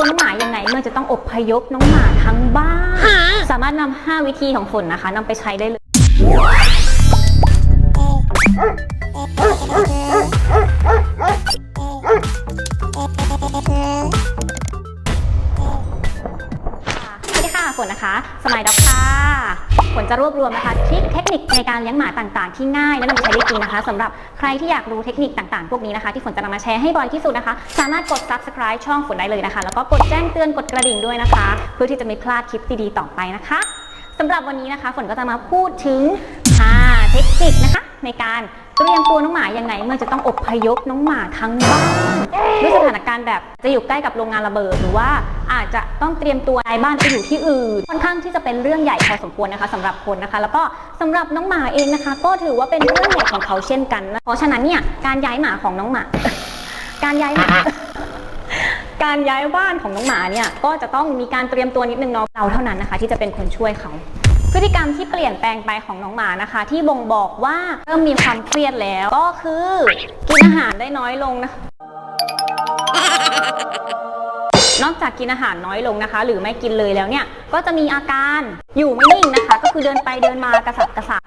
ตัวน้องหมายังไงเมื่อจะต้องอพยพน้องหมาทั้งบ้าน สามารถนำ5วิธีของฝนนะคะนำไปใช้ได้เลยสวั ฝนนะคะสมัยดอกค่ะฝนจะรวบรวมนะคะทริคเทคนิคในการเลี้ยงหมาต่างๆ ที่ง่ายและนำไปใช้ได้จริงนะคะสำหรับใครที่อยากรู้เทคนิคต่างๆ พวกนี้นะคะ ที่ฝนจะนำมาแชร์ให้บ่อยที่สุดนะคะ สามารถกด subscribe ช่องฝนได้เลยนะคะ แล้วก็กดแจ้งเตือนกดกระดิ่งด้วยนะคะ เพื่อที่จะไม่พลาดคลิปดีๆต่อไปนะคะสำหรับวันนี้นะคะ ฝนก็จะมาพูดถึง5เทคนิคนะคะ ในการ เตรียมตัวน้องหมายังไง เมื่อจะต้องอบพยพน้องหมาทั้งบ้านด้วยสถานการณ์แบบจะอยู่ใกล้กับโรงงานระเบิด หรือว่าอาจจะต้องเตรียมตัวย้ายบ้านไปอยู่ที่อื่นค่อนข้างที่จะเป็นเรื่องใหญ่พอสมควรนะคะสำหรับคนนะคะ แล้วก็สำหรับน้องหมาเองนะคะ ก็ถือว่าเป็นเรื่องใหญ่ของเขาเช่นกันนะเพราะฉะนั้นเนี่ยการย้ายหมาของน้องหมา การย้ายหมาการย้ายบ้านของน้องหมาเนี่ยก็จะต้องมีการเตรียมตัวนิดนึงเนาะเราเท่านั้นนะคะ ที่จะเป็นคนช่วยเขา พฤติกรรมที่เปลี่ยนแปลงไปของน้องหมานะคะ ที่บ่งบอกว่าเริ่มมีความเครียดแล้ว ก็คือกินอาหารได้น้อยลงนะนอกจากกินอาหารน้อยลงนะคะ หรือไม่กินเลยแล้วเนี่ย ก็จะมีอาการอยู่ไม่นิ่งนะคะ ก็คือเดินไปเดินมากระสับกระส่าย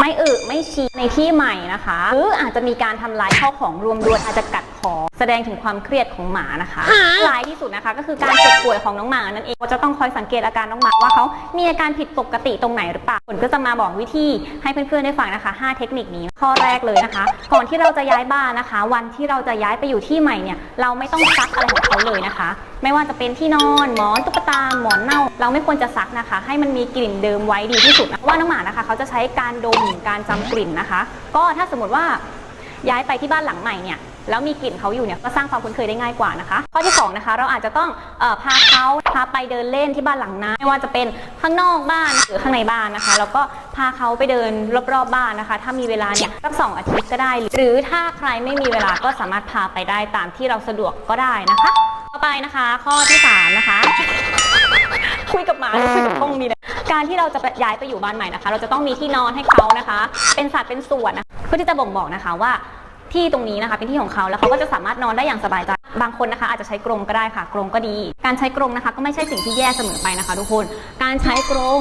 ไม่อึไม่ฉี่ในที่ใหม่นะคะ หรืออาจจะมีการทำลายข้าวของรวมด้วยอาจจะกัดคอแสดงถึงความเครียดของหมานะคะร้ายที่สุดนะคะ ก็คือการเจ็บป่วยของน้องหมานั่นเองก็จะต้องคอยสังเกตอาการน้องหมาว่าเขามีอาการผิดปกติตรงไหนหรือเปล่าผลก็จะมาบอกวิธีให้เพื่อนๆได้ฟังนะคะ 5 เทคนิคนี้ข้อแรกเลยนะคะ ก่อนที่เราจะย้ายบ้านนะคะ วันที่เราจะย้ายไปอยู่ที่ใหม่เนี่ยเราไม่ต้องซักอะไรของเขาเลยนะคะ ไม่ว่าจะเป็นที่นอนหมอนตุ๊กตาหมอนเน่า เราไม่ควรจะซักนะคะ ให้มันมีกลิ่นเดิมไว้ดีที่สุดนะว่าน้องหมานะคะเขาจะใช้การดมการจำกลิ่นนะคะ ก็ถ้าสมมติว่าย้ายไปที่บ้านหลังใหม่เนี่ยแล้วมีกลิ่นเขาอยู่เนี่ยก็สร้างความคุ้นเคยได้ง่ายกว่านะคะ ข้อที่สองนะคะเราอาจจะต้องออพาเขาพาไปเดินเล่นที่บ้านหลังนั้นไม่ว่าจะเป็นข้างนอกบ้านหรือข้างในบ้านนะคะ แล้วก็พาเขาไปเดินรอบๆบบ้านนะคะ ถ้ามีเวลาเนี่ยสักสองอาทิตย์ก็ได้ หรือถ้าใครไม่มีเวลาก็สามารถพาไปได้ตามที่เราสะดวกก็ได้นะคะ ไปนะคะ ข้อที่สามนะคะ คุยกับหมาหรือคุยกับกล้องนี่เลยการที่เราจะย้ายไปอยู่บ้านใหม่นะคะ เราจะต้องมีที่นอนให้เขานะคะ เป็นสัดเป็นส่วนนะเพื่อที่จะบ่งบอกนะคะว่าที่ตรงนี้นะคะเป็นที่ของเขาแล้วเขาก็จะสามารถนอนได้อย่างสบายใจบางคนนะคะ อาจจะใช้กรงก็ได้ค่ะกรงก็ดีการใช้กรงนะคะก็ไม่ใช่สิ่งที่แย่เสมอไปนะคะ ทุกคน การใช้กรง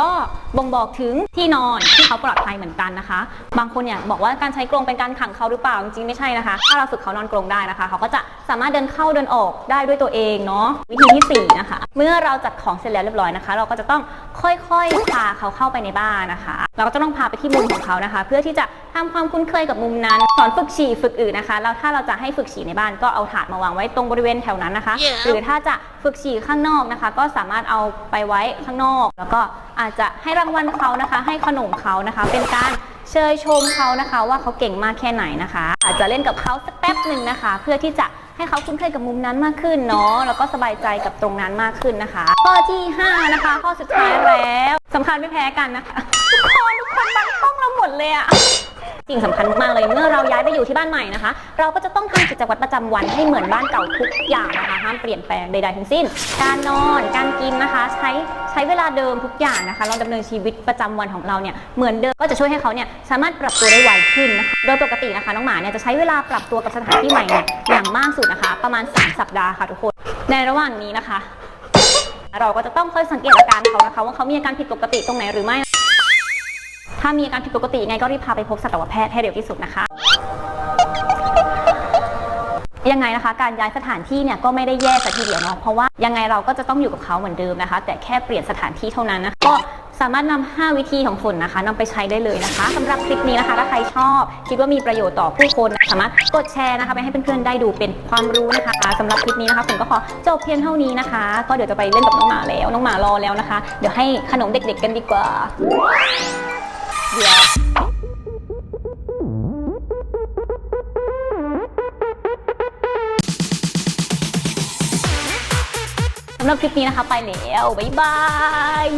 ก็บ่งบอกถึงที่นอนที่เขาปลอดภัยเหมือนกันนะคะ บางคนเนี่ยบอกว่าการใช้กรงเป็นการขังเขาหรือเปล่าจริงๆไม่ใช่นะคะ ถ้าเราฝึกเขานอนกรงได้นะคะ เขาก็จะสามารถเดินเข้าเดินออกได้ด้วยตัวเองเนาะวิธีที่สี่นะคะเมื่อเราจัดของเสร็จแล้วเรียบร้อยนะคะ เราก็จะต้องค่อยๆพาเขาเข้าไปในบ้านนะคะ เราก็จะต้องพาไปที่มุมของเขานะคะ เพื่อที่จะทำความคุ้นเคยกับมุมนั้นสอนฝึกฉี่ฝึกอืดนะคะแล้วถ้าเราจะให้ฝึกฉี่ในบ้านก็เอาถาดมาวางไว้ตรงบริเวณแถวนั้นนะคะ หรือถ้าจะฝึกฉี่ข้างนอกนะคะ ก็สามารถเอาไปไว้ข้างนอก แล้วก็อาจจะให้รางวัลเขานะคะ ให้ขนมเขานะคะ เป็นการเชยชมเขานะคะ ว่าเขาเก่งมากแค่ไหนนะคะ อาจจะเล่นกับเขาสักแป๊บหนึ่งนะคะ เพื่อที่จะให้เขาคุ้นเคยกับมุมนั้นมากขึ้นเนาะแล้วก็สบายใจกับตรงนั้นมากขึ้นนะคะ ข้อที่ห้านะคะ ข้อสุดท้ายแล้วสำคัญไม่แพ้กันนะคะทุกคนทุกคนบังกล้องเราหมดเลยอะ สิ่งสำคัญมากเลยเมื่อเราย้ายไปอยู่ที่บ้านใหม่นะคะ เราก็จะต้องทำกิจวัตรประจำวันให้เหมือนบ้านเก่าทุกอย่างนะคะห้ามเปลี่ยนแปลงใดๆทั้งสิ้น การนอนการกินนะคะ ใช้ใช้เวลาเดิมทุกอย่างนะคะ เราดำเนินชีวิตประจำวันของเราเนี่ยเหมือนเดิมก็จะช่วยให้เขาเนี่ยสามารถปรับตัวได้ไวขึ้นนะคะโดยปกตินะคะน้องหมาเนี่ยจะใช้เวลาปรับตัวกับสถานที่ใหม่เนี่ยอย่างมากสุดนะคะ ประมาณ 3 สัปดาห์ค่ะทุกคนในระหว่างนี้นะคะ เราก็จะต้องคอยสังเกตอาการเขานะคะ ว่าเขามีอาการผิดปกติตรงไหนหรือไม่ ถ้ามีอาการผิดปกติยังไงก็รีบพาไปพบสัตวแพทย์ให้เร็วที่สุดนะคะ ยังไงนะคะ การย้ายสถานที่เนี่ยก็ไม่ได้แย่สัทีเดียวเนาะเพราะว่ายังไงเราก็จะต้องอยู่กับเขาเหมือนเดิมนะคะ แต่แค่เปลี่ยนสถานที่เท่านั้นนะก็สามารถนำ5วิธีของฝนนะคะนำไปใช้ได้เลยนะคะสำหรับคลิปนี้นะคะ ถ้าใครชอบ คิดว่ามีประโยชน์ต่อผู้คน สามารถกดแชร์นะคะ ไปให้เพื่อนๆได้ดูเป็นความรู้นะคะสำหรับคลิปนี้นะคะฝนก็ขอจบเพียงเท่านี้นะคะ ก็เดี๋ยวจะไปเล่นกับน้องหมาแล้ว น้องหมารอแล้วนะคะ เดี๋ยวให้ขนมเด็ก ๆ กันดีกว่า เดี๋ยวสำหรับคลิปนี้นะคะไปแล้ว บ๊ายบาย